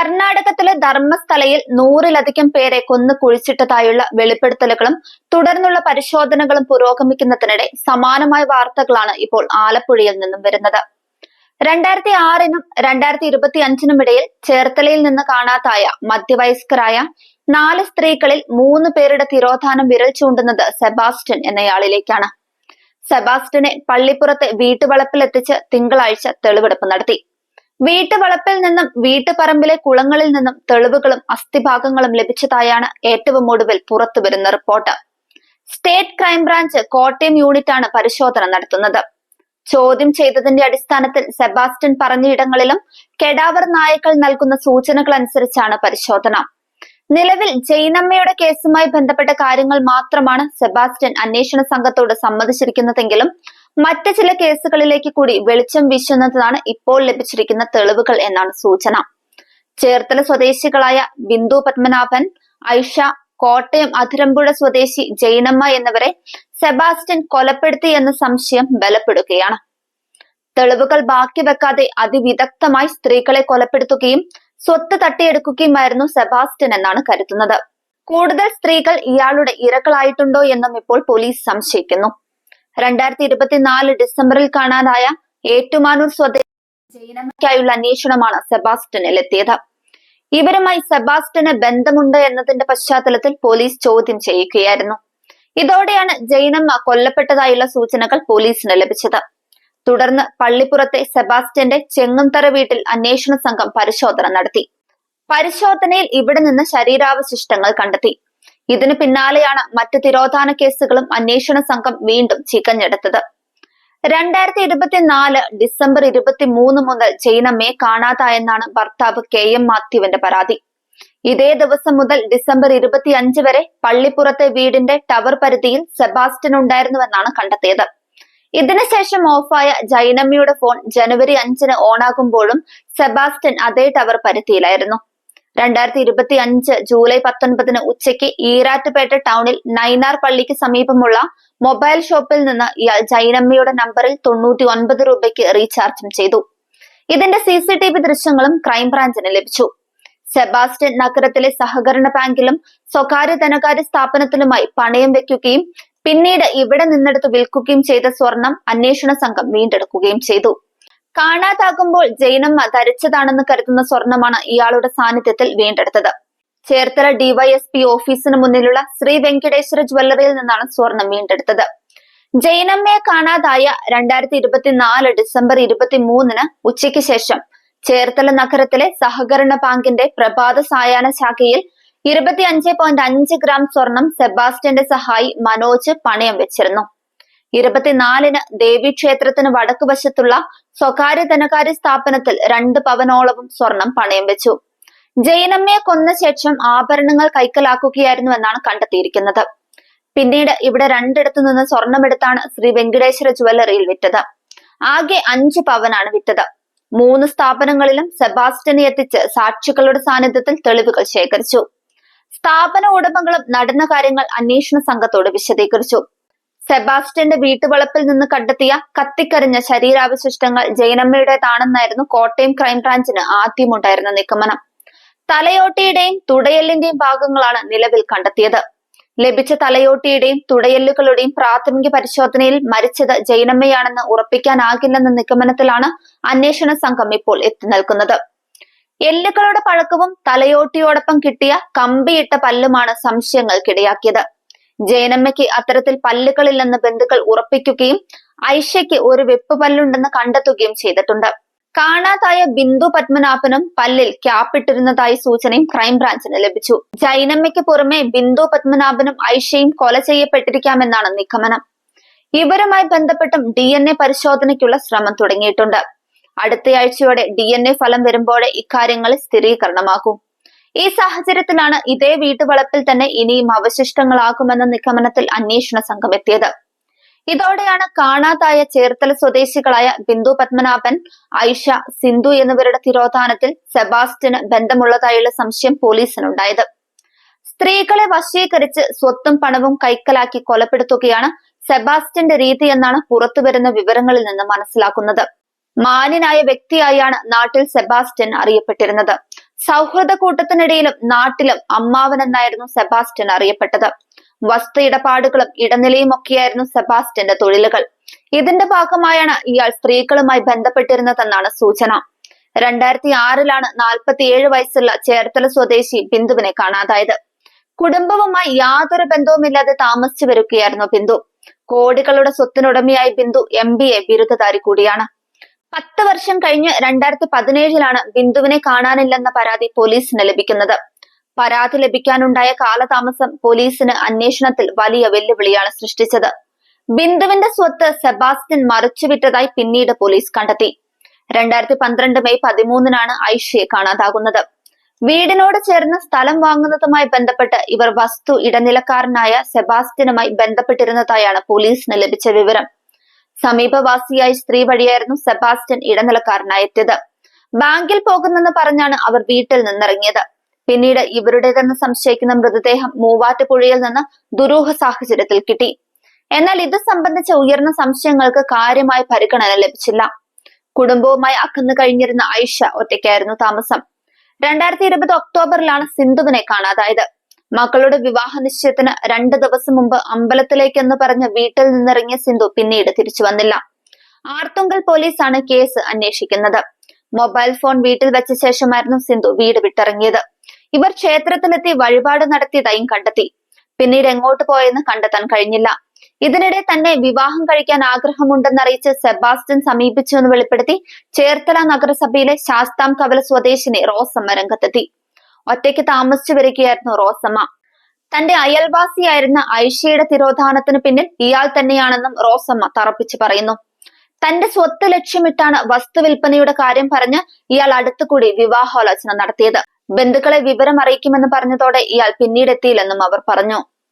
കർണാടകത്തിലെ ധർമ്മസ്ഥലയിൽ നൂറിലധികം പേരെ കൊന്നു കുഴിച്ചിട്ടതായുള്ള വെളിപ്പെടുത്തലുകളും തുടർന്നുള്ള പരിശോധനകളും പുരോഗമിക്കുന്നതിനിടെ സമാനമായ വാർത്തകളാണ് ഇപ്പോൾ ആലപ്പുഴയിൽ നിന്നും വരുന്നത്. രണ്ടായിരത്തി ആറിനും രണ്ടായിരത്തി ഇരുപത്തി അഞ്ചിനും ഇടയിൽ ചേർത്തലയിൽ നിന്ന് കാണാതായ മധ്യവയസ്കരായ നാല് സ്ത്രീകളിൽ മൂന്ന് പേരുടെ തിരോധാനം വിരൽ ചൂണ്ടുന്നത് സെബാസ്റ്റ്യൻ എന്നയാളിലേക്കാണ്. സെബാസ്റ്റ്യനെ പള്ളിപ്പുറത്തെ വീട്ടുവളപ്പിലെത്തിച്ച് തിങ്കളാഴ്ച തെളിവെടുപ്പ് നടത്തി. വീട്ടുവളപ്പിൽ നിന്നും വീട്ടുപറമ്പിലെ കുളങ്ങളിൽ നിന്നും തെളിവുകളും അസ്ഥിഭാഗങ്ങളും ലഭിച്ചതായാണ് ഏറ്റവും ഒടുവിൽ പുറത്തുവരുന്ന report. State crime branch Kottayam unit ആണ് പരിശോധന നടത്തുന്നത്. ചോദ്യം ചെയ്തതിന്റെ അടിസ്ഥാനത്തിൽ സെബാസ്റ്റ്യൻ പറഞ്ഞയിടങ്ങളിലും കെടാവർ നായകൾ നൽകുന്ന സൂചനകൾ അനുസരിച്ചാണ് പരിശോധന. നിലവിൽ ജൈനമ്മയുടെ കേസുമായി ബന്ധപ്പെട്ട കാര്യങ്ങൾ മാത്രമാണ് സെബാസ്റ്റ്യൻ അന്വേഷണ സംഘത്തോട് സമ്മതിച്ചിരിക്കുന്നതെങ്കിലും മറ്റ് ചില കേസുകളിലേക്ക് കൂടി വെളിച്ചം വീശുന്നതാണ് ഇപ്പോൾ ലഭിച്ചിരിക്കുന്ന തെളിവുകൾ എന്നാണ് സൂചന. ചേർത്തല സ്വദേശികളായ ബിന്ദു പത്മനാഭൻ ഐഷ കോട്ടയം അതിരമ്പുഴ സ്വദേശി ജൈനമ്മ എന്നിവരെ സെബാസ്റ്റ്യൻ കൊലപ്പെടുത്തി എന്ന സംശയം ബലപ്പെടുകയാണ്. തെളിവുകൾ ബാക്കി വെക്കാതെ അതിവിദഗ്ധമായി സ്ത്രീകളെ കൊലപ്പെടുത്തുകയും സ്വത്ത് തട്ടിയെടുക്കുകയുമായിരുന്നു സെബാസ്റ്റ്യൻ എന്നാണ് കരുതുന്നത്. കൂടുതൽ സ്ത്രീകൾ ഇയാളുടെ ഇരകളായിട്ടുണ്ടോ എന്നും ഇപ്പോൾ പോലീസ് സംശയിക്കുന്നു. രണ്ടായിരത്തി ഇരുപത്തിനാല് ഡിസംബറിൽ കാണാനായ ഏറ്റുമാനൂർ സ്വദേശി ജയിനമ്മയ്ക്കായുള്ള അന്വേഷണമാണ് സെബാസ്റ്റനിൽ എത്തിയത്. ഇവരുമായി സെബാസ്റ്റ്യന് ബന്ധമുണ്ട് എന്നതിന്റെ പശ്ചാത്തലത്തിൽ പോലീസ് ചോദ്യം ചെയ്യുകയായിരുന്നു. ഇതോടെയാണ് ജൈനമ്മ കൊല്ലപ്പെട്ടതായുള്ള സൂചനകൾ പോലീസിന് ലഭിച്ചത്. തുടർന്ന് പള്ളിപ്പുറത്തെ സെബാസ്റ്റന്റെ ചെങ്ങുംതറ വീട്ടിൽ അന്വേഷണ സംഘം പരിശോധന നടത്തി. പരിശോധനയിൽ ഇവിടെ നിന്ന് ശരീരാവശിഷ്ടങ്ങൾ കണ്ടെത്തി. ഇതിനു പിന്നാലെയാണ് മറ്റ് തിരോധാന കേസുകളും അന്വേഷണ സംഘം വീണ്ടും ചികഞ്ഞെടുത്തത് രണ്ടായിരത്തി ഇരുപത്തിനാല് ഡിസംബർ ഇരുപത്തി മൂന്ന് മുതൽ ജൈനമ്മയെ കാണാതായെന്നാണ് ഭർത്താവ് കെ എം മാത്യുവിന്റെ പരാതി. ഇതേ ദിവസം മുതൽ ഡിസംബർ ഇരുപത്തി അഞ്ച് വരെ പള്ളിപ്പുറത്തെ വീടിന്റെ ടവർ പരിധിയിൽ സെബാസ്റ്റ്യൻ ഉണ്ടായിരുന്നുവെന്നാണ് കണ്ടെത്തിയത്. ഇതിനുശേഷം ഓഫായ ജൈനമ്മയുടെ ഫോൺ ജനുവരി അഞ്ചിന് ഓണാകുമ്പോഴും സെബാസ്റ്റ്യൻ അതേ ടവർ പരിധിയിലായിരുന്നു. രണ്ടായിരത്തി ഇരുപത്തി അഞ്ച് ജൂലൈ പത്തൊൻപതിന് ഉച്ചയ്ക്ക് ഈരാറ്റുപേട്ട ടൗണിൽ നൈനാർ പള്ളിക്ക് സമീപമുള്ള മൊബൈൽ ഷോപ്പിൽ നിന്ന് ഇയാൾ ജൈനമ്മയുടെ നമ്പറിൽ തൊണ്ണൂറ്റി ഒൻപത് രൂപയ്ക്ക് റീചാർജും ചെയ്തു. ഇതിന്റെ സി സി ടി വി ദൃശ്യങ്ങളും ക്രൈംബ്രാഞ്ചിന് ലഭിച്ചു. സെബാസ്റ്റ്യൻ നഗരത്തിലെ സഹകരണ ബാങ്കിലും സ്വകാര്യ ധനകാര്യ സ്ഥാപനത്തിലുമായി പണയം വെക്കുകയും പിന്നീട് ഇവിടെ നിന്നെടുത്ത് വിൽക്കുകയും ചെയ്ത സ്വർണം അന്വേഷണ സംഘം വീണ്ടെടുക്കുകയും ചെയ്തു. കാണാതാകുമ്പോൾ ജൈനമ്മ ധരിച്ചതാണെന്ന് കരുതുന്ന സ്വർണമാണ് ഇയാളുടെ സാന്നിധ്യത്തിൽ വീണ്ടെടുത്തത്. ചേർത്തല ഡിവൈഎസ്പി ഓഫീസിന് മുന്നിലുള്ള ശ്രീ വെങ്കടേശ്വര ജ്വല്ലറിയിൽ നിന്നാണ് സ്വർണം വീണ്ടെടുത്തത്. ജൈനമ്മയെ കാണാതായ രണ്ടായിരത്തി ഇരുപത്തിനാല് ഡിസംബർ ഇരുപത്തി മൂന്നിന് ഉച്ചയ്ക്ക് ശേഷം ചേർത്തല നഗരത്തിലെ സഹകരണ ബാങ്കിന്റെ പ്രഭാത സായാഹ്ന ശാഖയിൽ ഇരുപത്തി അഞ്ച് പോയിന്റ് അഞ്ച് ഗ്രാം സ്വർണം സെബാസ്റ്റ്യന്റെ സഹായി മനോജ് പണയം വെച്ചിരുന്നു. ഇരുപത്തിനാലിന് ദേവീക്ഷേത്രത്തിന് വടക്കുവശത്തുള്ള സ്വകാര്യ ധനകാര്യ സ്ഥാപനത്തിൽ രണ്ട് പവനോളവും സ്വർണം പണയം വെച്ചു. ജൈനമ്മയെ കൊന്ന ശേഷം ആഭരണങ്ങൾ കൈക്കലാക്കുകയായിരുന്നുവെന്നാണ് കണ്ടെത്തിയിരിക്കുന്നത്. പിന്നീട് ഇവിടെ രണ്ടിടത്തു നിന്ന് സ്വർണമെടുത്താണ് ശ്രീ വെങ്കടേശ്വര ജുവല്ലറിയിൽ വിറ്റത്. ആകെ അഞ്ച് പവനാണ് വിറ്റത്. മൂന്ന് സ്ഥാപനങ്ങളിലും സെബാസ്റ്റ്യനെ എത്തിച്ച് സാക്ഷികളുടെ സാന്നിധ്യത്തിൽ തെളിവുകൾ ശേഖരിച്ചു. സ്ഥാപന ഉടമകളും നടന്ന കാര്യങ്ങൾ അന്വേഷണ സംഘത്തോട് വിശദീകരിച്ചു. സെബാസ്റ്റ്യന്റെ വീട്ടുവളപ്പിൽ നിന്ന് കണ്ടെത്തിയ കത്തിക്കരിഞ്ഞ ശരീരാവശിഷ്ടങ്ങൾ ജയനമ്മയുടേതാണെന്നായിരുന്നു കോട്ടയം ക്രൈംബ്രാഞ്ചിന് ആദ്യമുണ്ടായിരുന്ന നിഗമനം. തലയോട്ടിയുടെയും തുടയെല്ലിന്റെയും ഭാഗങ്ങളാണ് നിലവിൽ കണ്ടെത്തിയത്. ലഭിച്ച തലയോട്ടിയുടെയും തുടയല്ലുകളുടെയും പ്രാഥമിക പരിശോധനയിൽ മരിച്ചത് ജൈനമ്മയാണെന്ന് ഉറപ്പിക്കാനാകില്ലെന്ന നിഗമനത്തിലാണ് അന്വേഷണ സംഘം ഇപ്പോൾ എത്തി നിൽക്കുന്നത്. എല്ലുകളുടെ പഴക്കവും തലയോട്ടിയോടൊപ്പം കിട്ടിയ കമ്പിയിട്ട പല്ലുമാണ് സംശയങ്ങൾക്കിടയാക്കിയത്. ജയനമ്മയ്ക്ക് അത്തരത്തിൽ പല്ലുകളില്ലെന്ന് ബന്ധുക്കൾ ഉറപ്പിക്കുകയും ഐഷയ്ക്ക് ഒരു വെപ്പ് പല്ലുണ്ടെന്ന് കണ്ടെത്തുകയും ചെയ്തിട്ടുണ്ട്. കാണാതായ ബിന്ദു പത്മനാഭനും പല്ലിൽ ക്യാപ്പിട്ടിരുന്നതായി സൂചനയും ക്രൈംബ്രാഞ്ചിന് ലഭിച്ചു. ജൈനമ്മയ്ക്ക് പുറമെ ബിന്ദു പത്മനാഭനും ഐഷയും കൊല ചെയ്യപ്പെട്ടിരിക്കാമെന്നാണ് നിഗമനം. ഇവരുമായി ബന്ധപ്പെട്ടും ഡി എൻ എ പരിശോധനയ്ക്കുള്ള ശ്രമം തുടങ്ങിയിട്ടുണ്ട്. അടുത്തയാഴ്ചയോടെ ഡി എൻ എ ഫലം വരുമ്പോഴേ ഇക്കാര്യങ്ങൾ സ്ഥിരീകരണമാകും. ഈ സാഹചര്യത്തിലാണ് ഇതേ വീട്ടുവളപ്പിൽ തന്നെ ഇനിയും അവശിഷ്ടങ്ങളാകുമെന്ന നിഗമനത്തിൽ അന്വേഷണ സംഘം എത്തിയത്. ഇതോടെയാണ് കാണാതായ ചേർത്തല സ്വദേശികളായ ബിന്ദു പത്മനാഭൻ ഐഷ സിന്ധു എന്നിവരുടെ തിരോധാനത്തിൽ സെബാസ്റ്റിന് ബന്ധമുള്ളതായുള്ള സംശയം പോലീസിനുണ്ടായത്. സ്ത്രീകളെ വശീകരിച്ച് സ്വത്തും പണവും കൈക്കലാക്കി കൊലപ്പെടുത്തുകയാണ് സെബാസ്റ്റ്യന്റെ രീതി എന്നാണ് പുറത്തുവരുന്ന വിവരങ്ങളിൽ നിന്ന് മനസ്സിലാക്കുന്നത്. മാന്യനായ വ്യക്തിയായാണ് നാട്ടിൽ സെബാസ്റ്റ്യൻ അറിയപ്പെട്ടിരുന്നത്. സൗഹൃദ കൂട്ടത്തിനിടയിലും നാട്ടിലും അമ്മാവൻ എന്നായിരുന്നു സെബാസ്റ്റ്യൻ അറിയപ്പെട്ടത്. വസ്തു ഇടപാടുകളും ഇടനിലയും ഒക്കെയായിരുന്നു സെബാസ്റ്റ്യന്റെ തൊഴിലുകൾ. ഇതിന്റെ ഭാഗമായാണ് ഇയാൾ സ്ത്രീകളുമായി ബന്ധപ്പെട്ടിരുന്നതെന്നാണ് സൂചന. രണ്ടായിരത്തി ആറിലാണ് നാൽപ്പത്തിയേഴ് വയസ്സുള്ള ചേർത്തല സ്വദേശി ബിന്ദുവിനെ കാണാതായത്. കുടുംബവുമായി യാതൊരു ബന്ധവുമില്ലാതെ താമസിച്ചു വരികയായിരുന്നു ബിന്ദു. കോടികളുടെ സ്വത്തിനുടമയായി ബിന്ദു എം ബി എ ബിരുദധാരി കൂടിയാണ്. പത്ത് വർഷം കഴിഞ്ഞ് രണ്ടായിരത്തി പതിനേഴിലാണ് ബിന്ദുവിനെ കാണാനില്ലെന്ന പരാതി പോലീസിന് ലഭിക്കുന്നത്. പരാതി ലഭിക്കാനുണ്ടായ കാലതാമസം പോലീസിന് അന്വേഷണത്തിൽ വലിയ വെല്ലുവിളിയാണ് സൃഷ്ടിച്ചത്. ബിന്ദുവിന്റെ സ്വത്ത് സെബാസ്റ്റ്യൻ മറിച്ചുവിട്ടതായി പിന്നീട് പോലീസ് കണ്ടെത്തി. രണ്ടായിരത്തി പന്ത്രണ്ട് മെയ് പതിമൂന്നിനാണ് ഐഷയെ കാണാതാകുന്നത്. വീടിനോട് ചേർന്ന് സ്ഥലം വാങ്ങുന്നതുമായി ബന്ധപ്പെട്ട് ഇവർ വസ്തു ഇടനിലക്കാരനായ സെബാസ്റ്റ്യനുമായി ബന്ധപ്പെട്ടിരുന്നതായാണ് പോലീസിന് ലഭിച്ച വിവരം. സമീപവാസിയായ സ്ത്രീ വഴിയായിരുന്നു സെബാസ്റ്റ്യൻ ഇടനിലക്കാരനായെത്തിയത് ബാങ്കിൽ പോകുന്നെന്ന് പറഞ്ഞാണ് അവർ വീട്ടിൽ നിന്നിറങ്ങിയത്. പിന്നീട് ഇവരുടേതെന്ന് സംശയിക്കുന്ന മൃതദേഹം മൂവാറ്റുപുഴയിൽ നിന്ന് ദുരൂഹ സാഹചര്യത്തിൽ കിട്ടി. എന്നാൽ ഇത് സംബന്ധിച്ച ഉയർന്ന സംശയങ്ങൾക്ക് കാര്യമായ പരിഗണന ലഭിച്ചില്ല. കുടുംബവുമായി അകന്നു കഴിഞ്ഞിരുന്ന ഐഷ ഒറ്റയ്ക്കായിരുന്നു താമസം. രണ്ടായിരത്തി ഇരുപത് ഒക്ടോബറിലാണ് സിന്ധുവിനെ കാണാതായത്. മക്കളുടെ വിവാഹ നിശ്ചയത്തിന് രണ്ട് ദിവസം മുമ്പ് അമ്പലത്തിലേക്കെന്ന് പറഞ്ഞ വീട്ടിൽ നിന്നിറങ്ങിയ സിന്ധു പിന്നീട് തിരിച്ചു വന്നില്ല. ആർത്തുങ്കൽ പോലീസാണ് കേസ് അന്വേഷിക്കുന്നത്. മൊബൈൽ ഫോൺ വീട്ടിൽ വെച്ച ശേഷമായിരുന്നു സിന്ധു വീട് വിട്ടിറങ്ങിയത്. ഇവർ ക്ഷേത്രത്തിലെത്തി വഴിപാട് നടത്തിയതായും കണ്ടെത്തി. പിന്നീട് എങ്ങോട്ട് പോയെന്ന് കണ്ടെത്താൻ കഴിഞ്ഞില്ല. ഇതിനിടെ തന്നെ വിവാഹം കഴിക്കാൻ ആഗ്രഹമുണ്ടെന്നറിയിച്ച് സെബാസ്റ്റ്യൻ സമീപിച്ചുവെന്ന് വെളിപ്പെടുത്തി ചേർത്തല നഗരസഭയിലെ ശാസ്താം കവല സ്വദേശിനി റോസമ്മ രംഗത്തെത്തി. ഒറ്റയ്ക്ക് താമസിച്ചു വരികയായിരുന്നു റോസമ്മ. തന്റെ അയൽവാസിയായിരുന്ന ഐഷയുടെ തിരോധാനത്തിന് പിന്നിൽ ഇയാൾ തന്നെയാണെന്നും റോസമ്മ തറപ്പിച്ചു പറയുന്നു. തന്റെ സ്വത്ത് ലക്ഷ്യമിട്ടാണ് വസ്തു വിൽപ്പനയുടെ കാര്യം പറഞ്ഞ് ഇയാൾ അടുത്തുകൂടി വിവാഹാലോചന നടത്തിയത്. ബന്ധുക്കളെ വിവരം അറിയിക്കുമെന്ന് പറഞ്ഞതോടെ ഇയാൾ പിന്നീട് എത്തിയില്ലെന്നും അവർ പറഞ്ഞു.